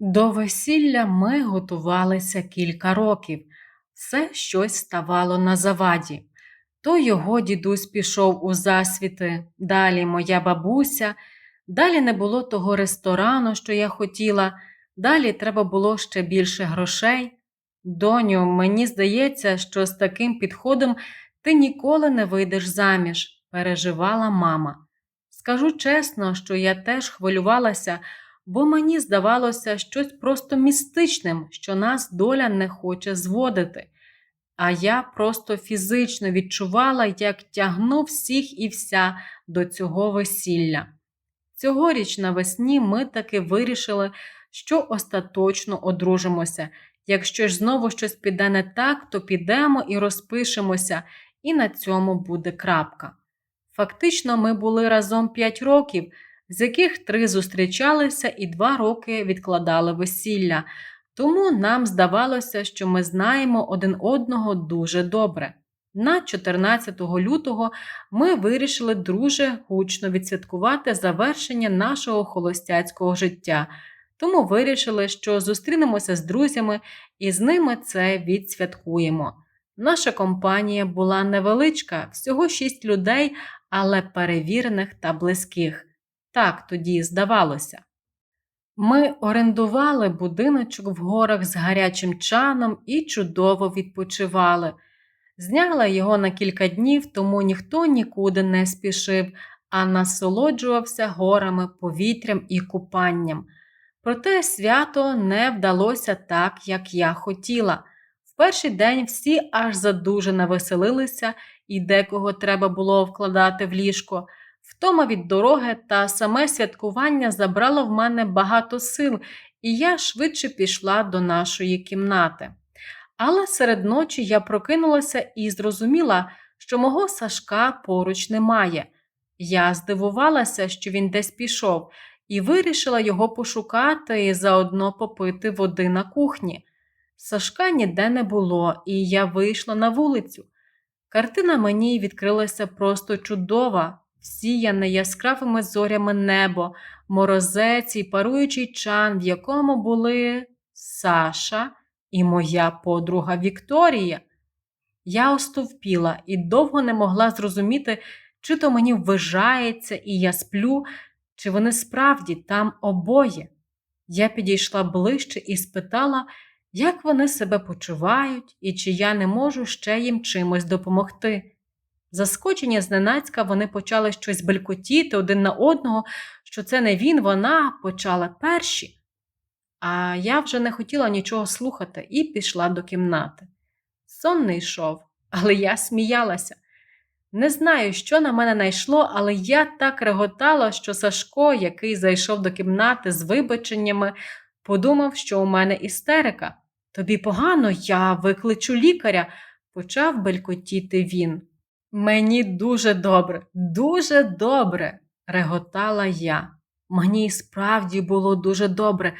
До весілля ми готувалися кілька років. Все щось ставало на заваді. То його дідусь пішов у засвіти, далі моя бабуся, далі не було того ресторану, що я хотіла, далі треба було ще більше грошей. Доню, мені здається, що з таким підходом ти ніколи не вийдеш заміж, переживала мама. Скажу чесно, що я теж хвилювалася, бо мені здавалося щось просто містичним, що нас доля не хоче зводити. А я просто фізично відчувала, як тягну всіх і вся до цього весілля. Цьогоріч навесні ми таки вирішили, що остаточно одружимося. Якщо ж знову щось піде не так, то підемо і розпишемося, і на цьому буде крапка. Фактично, ми були разом 5 років, з яких три зустрічалися і два роки відкладали весілля, тому нам здавалося, що ми знаємо один одного дуже добре. На 14 лютого ми вирішили дуже гучно відсвяткувати завершення нашого холостяцького життя, тому вирішили, що зустрінемося з друзями і з ними це відсвяткуємо. Наша компанія була невеличка, всього шість людей, але перевірених та близьких. Так тоді здавалося. Ми орендували будиночок в горах з гарячим чаном і чудово відпочивали. Зняла його на кілька днів, тому ніхто нікуди не спішив, а насолоджувався горами, повітрям і купанням. Проте свято не вдалося так, як я хотіла. В перший день всі аж задуже навеселилися, і декого треба було вкладати в ліжко. Втома від дороги та саме святкування забрало в мене багато сил, і я швидше пішла до нашої кімнати. Але серед ночі я прокинулася і зрозуміла, що мого Сашка поруч немає. Я здивувалася, що він десь пішов, і вирішила його пошукати і заодно попити води на кухні. Сашка ніде не було, і я вийшла на вулицю. Картина мені відкрилася просто чудова, всіяне яскравими зорями небо, морозець і паруючий чан, в якому були Саша і моя подруга Вікторія. Я остовпіла і довго не могла зрозуміти, чи то мені ввижається і я сплю, чи вони справді там обоє. Я підійшла ближче і спитала, як вони себе почувають і чи я не можу ще їм чимось допомогти. Заскочені зненацька, вони почали щось белькотіти один на одного, що це не він, вона почала перші. А я вже не хотіла нічого слухати і пішла до кімнати. Сон не йшов, але я сміялася. Не знаю, що на мене найшло, але я так реготала, що Сашко, який зайшов до кімнати з вибаченнями, подумав, що у мене істерика. Тобі погано, я викличу лікаря, почав белькотіти він. Мені дуже добре, дуже добре, реготала я. Мені справді було дуже добре.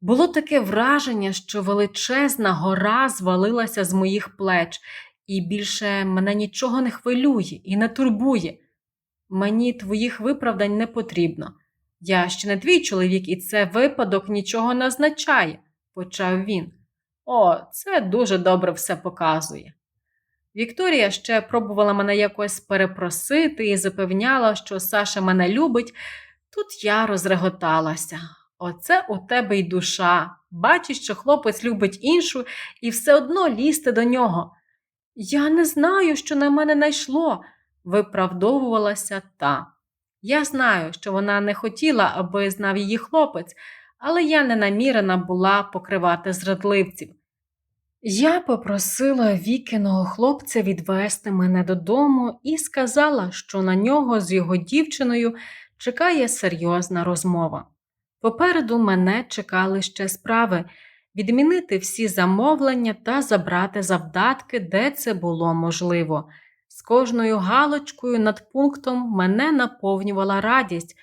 Було таке враження, що величезна гора звалилася з моїх плеч, і більше мене нічого не хвилює і не турбує. Мені твоїх виправдань не потрібно. Я ще не твій чоловік, і це випадок нічого не означає, почав він. О, це дуже добре все показує. Вікторія ще пробувала мене якось перепросити і запевняла, що Саша мене любить. Тут я розреготалася. Оце у тебе й душа. Бачиш, що хлопець любить іншу і все одно лізти до нього. Я не знаю, що на мене найшло, виправдовувалася та. Я знаю, що вона не хотіла, аби знав її хлопець, але я не намірена була покривати зрадливців. Я попросила вікиного хлопця відвести мене додому і сказала, що на нього з його дівчиною чекає серйозна розмова. Попереду мене чекали ще справи відмінити всі замовлення та забрати завдатки, де це було можливо. З кожною галочкою над пунктом мене наповнювала радість,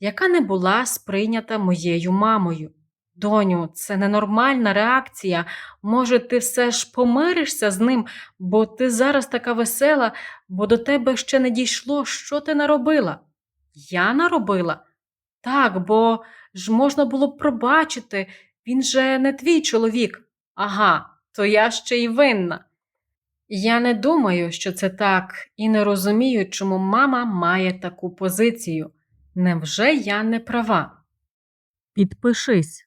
яка не була сприйнята моєю мамою. Доню, це ненормальна реакція. Може, ти все ж помиришся з ним, бо ти зараз така весела, бо до тебе ще не дійшло, що ти наробила. Я наробила? Так, бо ж можна було б пробачити. Він же не твій чоловік. Ага, то я ще й винна. Я не думаю, що це так, і не розумію, чому мама має таку позицію. Невже я не права? Підпишись.